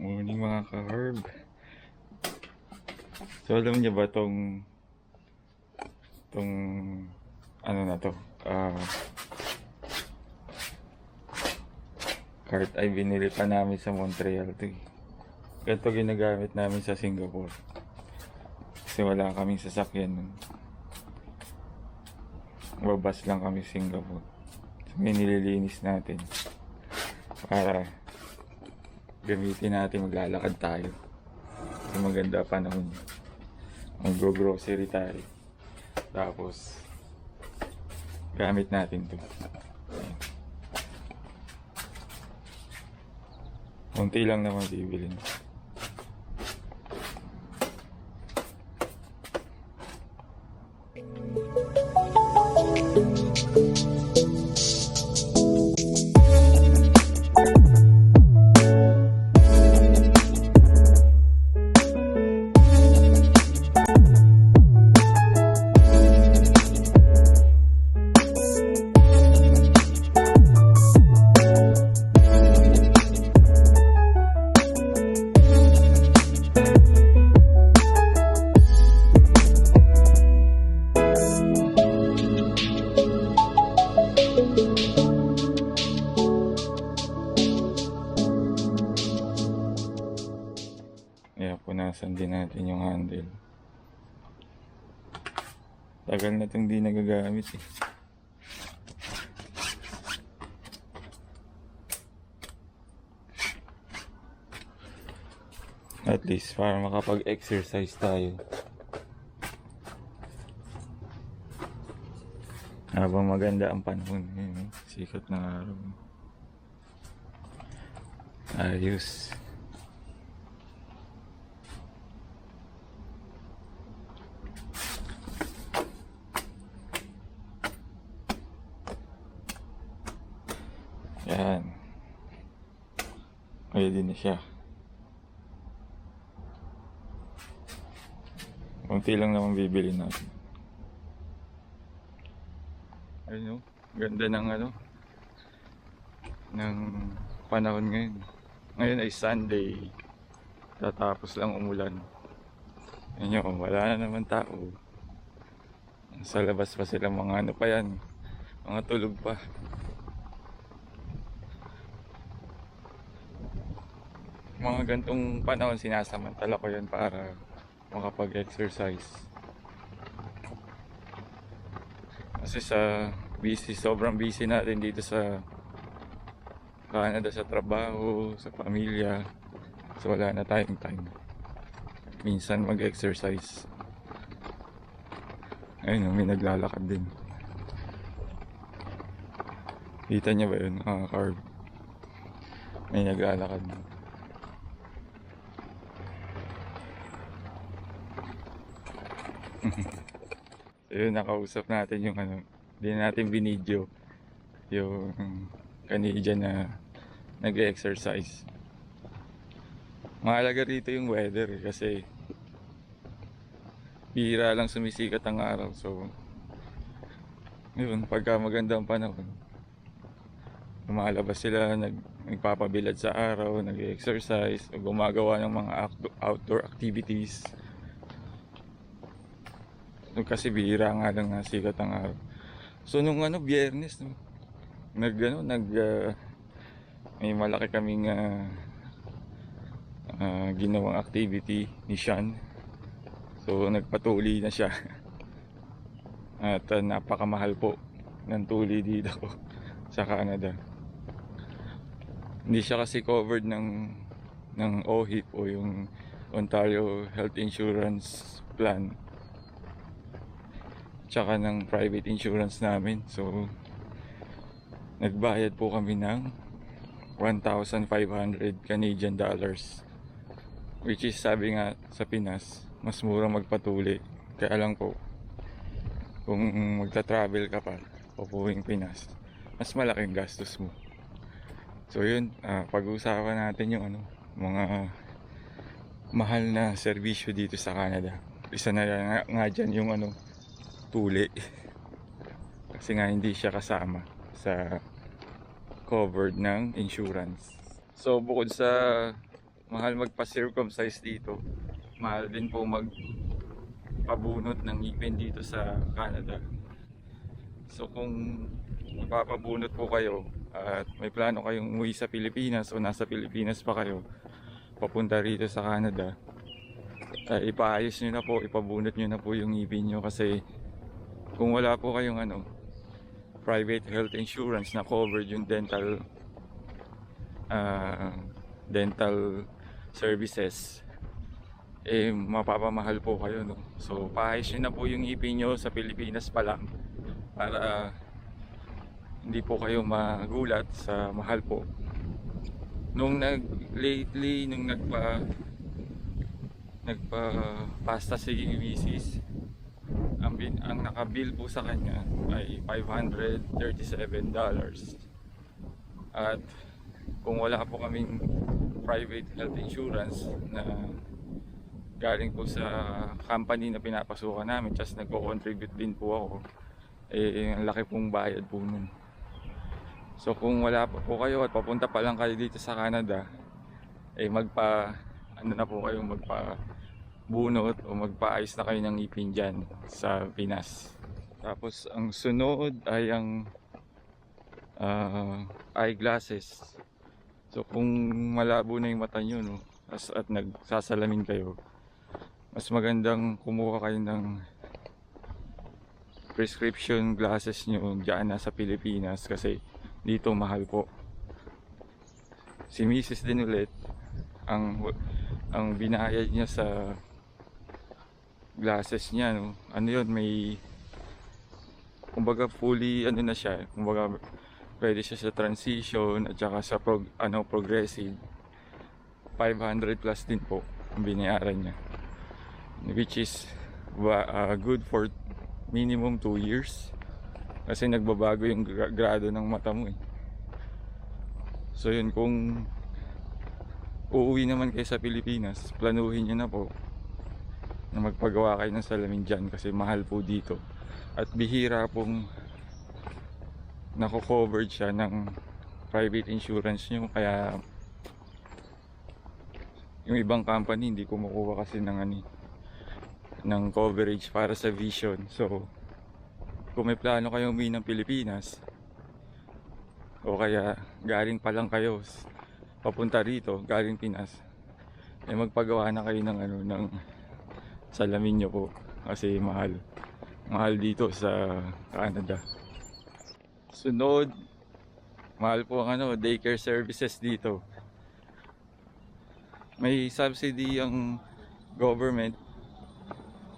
Morning mga ka-herb. So alam niyo ba tong tong ano na to? Ah cart ay binili pa namin sa Montreal to eh. Ganito ginagamit namin sa Singapore. Kasi wala kaming sasakyan nun. Babas lang kami Singapore. So nililinis natin. Para gamitin natin maglalakad tayo. Kasi maganda panahon. Mag-grocery tayo. Tapos, gamit natin to. Kunti lang naman bibilin. Kaya punasan din natin yung handle. Tagal na itong di nagagamit eh. At least para makapag-exercise tayo. Habang maganda ang panahon. Yun, oh. sikat ng araw. Ayos. Yan. Pwede na siya. Kunti lang naman bibili natin. Ayun o. Ganda ng ano. ng panahon ngayon. Ngayon ay Sunday. Tatapos lang umulan. Ayun o. Wala na naman tao. Sa labas pa sila mga ano pa yan. Mga tulog pa. Mga gantong panahon sinasamantala ko yan para makapag-exercise. Kasi sa busy, sobrang busy natin dito sa Canada sa trabaho, sa pamilya. So wala na tayong time. Minsan mag-exercise. Ayun, may naglalakad din. Kita niya ba yun? Ah, carb. May naglalakad. Ayun, nakausap natin yung ano, hindi na natin binidyo yung Canadian na nag-exercise. Mahalaga rito yung weather eh, kasi bihira lang sumisikat ang araw. So, yun, pagka maganda ang panahon, lumalabas sila, nag, nagpapabilad sa araw, nag-exercise, gumagawa ng mga out- outdoor activities. Nung kasi bihira nga lang nga sikat ang araw. So nung ano, biyernes, no, nag ano, nag ah, may malaki kaming ah, ah, ginawang activity ni Sean. So nagpatuli na siya. At ah, napakamahal po ng tuli dito sa Canada. Hindi siya kasi covered ng ng OHIP o yung Ontario Health Insurance Plan tsaka ng private insurance namin. So, nagbayad po kami ng 1,500 Canadian dollars. Which is, sabi nga sa Pinas, mas mura magpatuli. Kaya lang po, kung magta-travel ka pa, papuwing Pinas, mas malaking gastos mo. So yun, ah, pag-uusapan natin yung ano, mga mahal na serbisyo dito sa Canada. Isa na nga, nga dyan yung ano, tuli. Kasi nga hindi siya kasama sa covered ng insurance. So bukod sa mahal magpa-circumcise dito. Mahal din po magpabunot ng ngipin dito sa Canada. So kung magpapabunot po kayo at may plano kayong umuwi sa Pilipinas o nasa Pilipinas pa kayo papunta rito sa Canada eh, ipaayos nyo na po, ipabunot nyo na po yung ngipin nyo kasi kung wala po kayong ano private health insurance na covered yung dental ah, dental services eh mapapamahal po kayo no so paayos na po yung ngipin nyo sa Pilipinas pa lang para hindi po kayo magulat sa mahal po nung nag lately nung nagpa nagpa pasta si Mrs. ang, nakabill po sa kanya ay 537 dollars. At kung wala po kaming private health insurance na galing po sa company na pinapasukan namin just nagko-contribute din po ako eh ang laki pong bayad po nun. So kung wala po kayo at papunta pa lang kayo dito sa Canada eh magpa ano na po kayo magpa bunot o magpaayos na kayo ng ngipin dyan sa Pinas tapos ang sunod ay ang ah, eyeglasses so kung malabo na yung mata nyo no, as, at nagsasalamin kayo mas magandang kumuha kayo ng prescription glasses nyo dyan na sa Pilipinas kasi dito mahal po si Mrs. din ulit ang ang binayad niya sa glasses niya no? Ano yun may kumbaga fully ano na siya kumbaga pwede siya sa transition at saka sa prog, ano progressive. 500 plus din po ang binayaran niya. Which is uh, good for minimum 2 years. Kasi nagbabago yung gra- grado ng mata mo eh. So yun kung uuwi naman kayo sa Pilipinas planuhin nyo na po na magpagawa kayo ng salamin dyan kasi mahal po dito. At bihira pong nako-covered siya ng private insurance nyo kaya yung ibang company hindi kumukuha kasi ng eh, ng coverage para sa vision. So kung may plano kayo umuwi ng Pilipinas o kaya galing pa lang kayo papunta rito galing Pinas eh magpagawa na kayo ng ano ng salamin nyo po. Kasi mahal. Mahal dito sa Canada. Sunod. Mahal po ang ano daycare services dito. May subsidy ang government.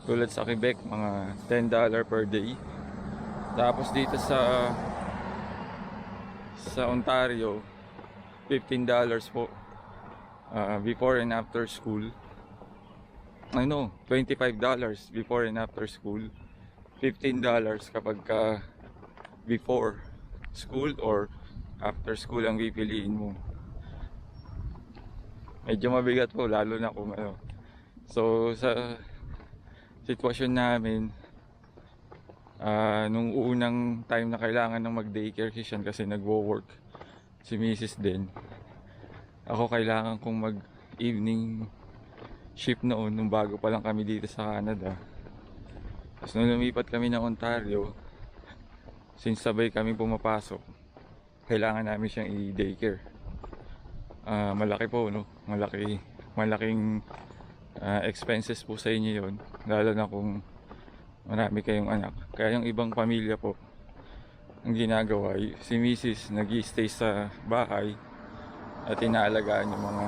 Tulad sa Quebec mga 10 dollar per day. Tapos dito sa sa Ontario 15 dollars po. Ah, before and after school ano 25 dollars before and after school 15 dollars kapag ka before school or after school ang pipiliin mo medyo mabigat po lalo na kung ano so sa sitwasyon namin ah nung unang time na kailangan ng mag daycare si Sean kasi nagwo-work si Mrs. din ako kailangan kong mag shift noon nung bago pa lang kami dito sa Canada. Tapos nung lumipat kami ng Ontario since sabay kami pumapasok kailangan namin siyang i-daycare. Ah, malaki po no? Malaki malaking ah, expenses po sa inyo yon lalo na kung marami kayong anak. Kaya yung ibang pamilya po ang ginagawa si Mrs. nag stay sa bahay at inaalagaan yung mga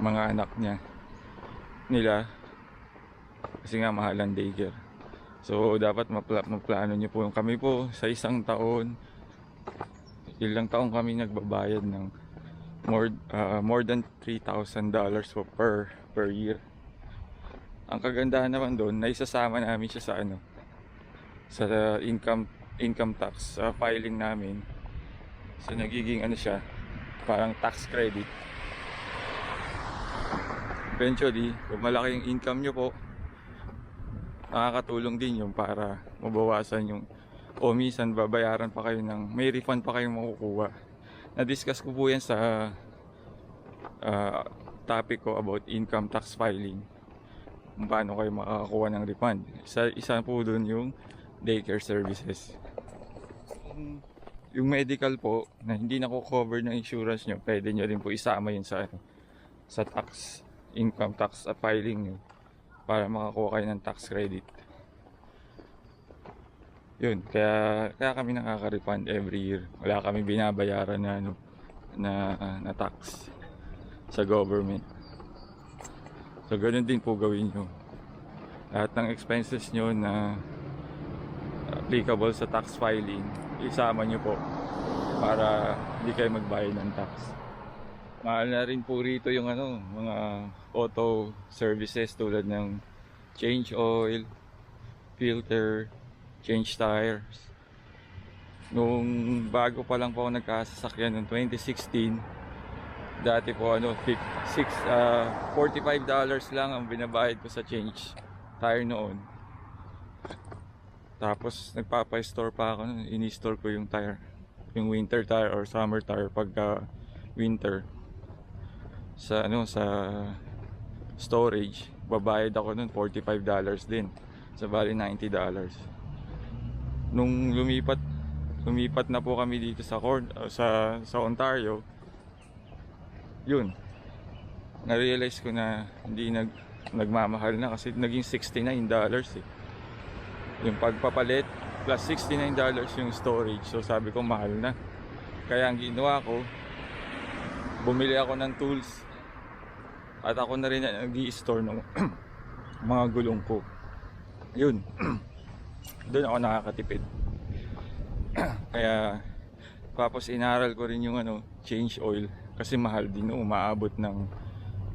mga anak niya nila kasi nga mahal ang daycare so dapat mapla- maplano nyo po kami po sa isang taon ilang taon kami nagbabayad ng more ah, more than 3,000 dollars per per year. Ang kagandahan naman doon, naisasama namin siya sa ano sa income income tax sa filing namin. So nagiging ano siya, parang tax credit. Eventually, kung malaki yung income nyo po, nakakatulong din yung para mabawasan yung o minsan babayaran pa kayo ng may refund pa kayong makukuha na-discuss ko po yan sa ah, topic ko about income tax filing. Kung paano kayo makakakuha ng refund. Isa, isa po dun yung daycare services. Yung- medical po, na hindi na cover ng insurance nyo, pwede nyo rin po isama yun sa, sa tax, income tax filing nyo para makakuha kayo ng tax credit. Yun, kaya, kaya kami nakaka-refund every year. Wala kami binabayaran na, ano, na, na tax sa government. So, ganun din po gawin nyo. Lahat ng expenses nyo na applicable sa tax filing, isama nyo po para hindi kayo magbayad ng tax. Mahal na rin po rito yung ano, mga auto services tulad ng change oil, filter, change tires. Nung bago pa lang po ako nagkasasakyan noong 2016, dati po ano, fif- six, ah, $45 lang ang binabayad ko sa change tire noon. Tapos nagpapa-store pa ako ini-store ko yung tire. Yung winter tire or summer tire pagka winter. Sa ano sa storage, babayad ako nun $45 din. Sa bali $90. Nung lumipat lumipat na po kami dito sa Corn uh, sa sa Ontario. Yun. Na-realize ko na hindi nag nagmamahal na kasi naging $69 eh yung pagpapalit plus $69 yung storage so sabi ko mahal na kaya ang ginawa ko bumili ako ng tools at ako na rin nag store ng mga gulong ko. Yun. Doon ako nakakatipid. Kaya tapos inaral ko rin yung ano change oil kasi mahal din no umaabot ng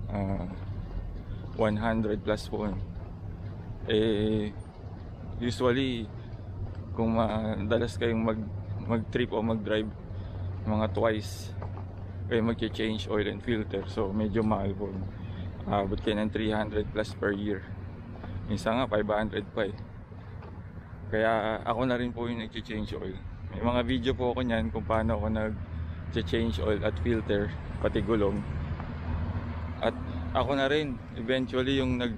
ah, 100 plus po eh usually kung madalas kayong mag mag trip o mag drive mga twice kayo mag-change oil and filter. So medyo mahal po. Abot kayo ng 300 plus per year. Minsan nga 500 pa eh. Kaya ako na rin po yung nag-change oil. May mga video po ako niyan kung paano ako nag-change oil at filter pati gulong. At ako na rin eventually yung nag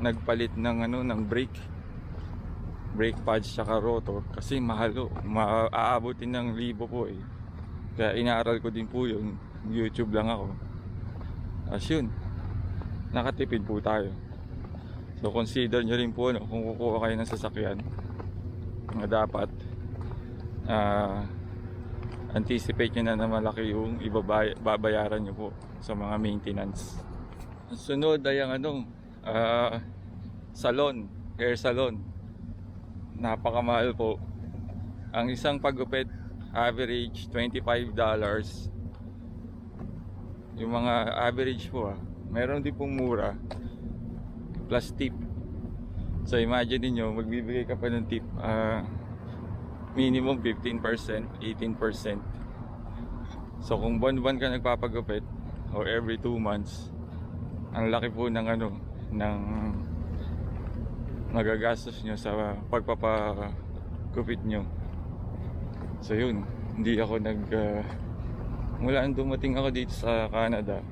nagpalit ng ano ng brake. Brake pads tsaka rotor. Kasi mahal o maaabotin ng libo po eh kaya inaaral ko din po yun. Youtube lang ako. As yun nakatipid po tayo. So consider nyo rin po no, kung kukuha kayo ng sasakyan na dapat ah anticipate nyo na na malaki yung ibabay, babayaran nyo po sa mga maintenance. Sunod ay ang ano ah salon hair salon. Napakamahal po. Ang isang paggupit average $25 yung mga average po ah meron din pong mura. Plus tip. So imagine niyo magbibigay ka pa ng tip ah minimum 15% 18% so kung buwan-buwan ka nagpapagupit or every 2 months ang laki po ng ano ng magagastos nyo sa pagpapagupit nyo so yun hindi ako nag uh, mula nung dumating ako dito sa Canada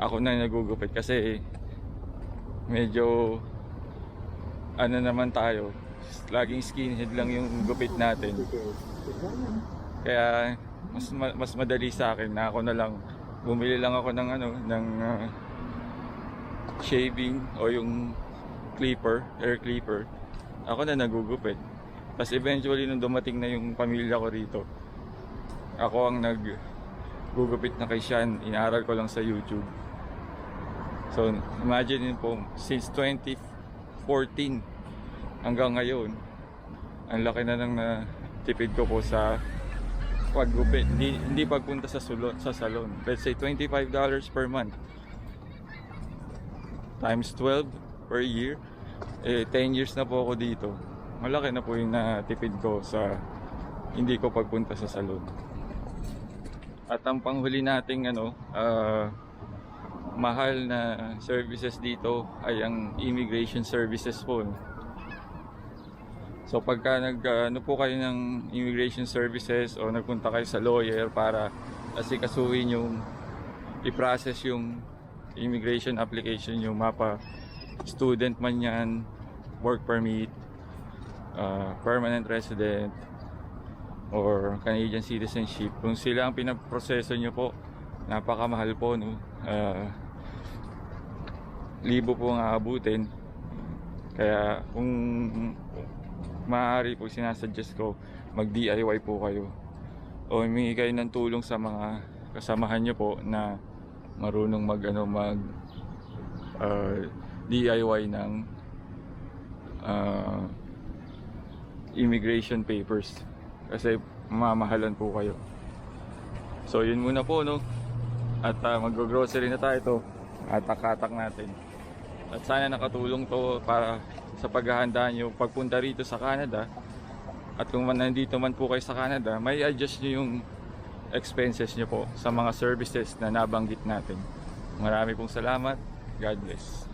ako na nagugupit kasi medyo ano naman tayo laging skinhead lang yung gupit natin kaya mas ma- mas madali sa akin na ako na lang bumili lang ako ng ano ng uh, shaving o yung clipper, hair clipper. Ako na nagugupit. Tapos eventually nung dumating na yung pamilya ko rito, ako ang naggugupit na kay Sean. Inaaral ko lang sa YouTube. So imagine po, since 2014 hanggang ngayon, ang laki na nang natipid ko po sa paggupit. Hindi, hindi pagpunta sa, salon, sa salon. Let's say $25 per month times 12 per year eh 10 years na po ako dito malaki na po yung natipid ko sa hindi ko pagpunta sa salon. At ang panghuli nating ano ah, mahal na services dito ay ang immigration services po so pagka nag ah, ano po kayo ng immigration services o nagpunta kayo sa lawyer para asikasuhin yung i-process yung immigration application yung mapa student man yan work permit uh, permanent resident or Canadian citizenship. Kung sila ang pinaproseso nyo po napakamahal po no? Uh, libo po ang aabutin. Kaya kung maaari po sinasuggest ko mag DIY po kayo. O humingi kayo ng tulong sa mga kasamahan nyo po na marunong mag ano mag uh, DIY ng uh, immigration papers. Kasi mamahalan po kayo. So yun muna po no? At uh, mag-grocery na tayo to. At akatak natin. At sana nakatulong to para sa paghahanda nyo. Pagpunta rito sa Canada at kung nandito man po kayo sa Canada may adjust nyo yung expenses nyo po sa mga services na nabanggit natin. Marami pong salamat. God bless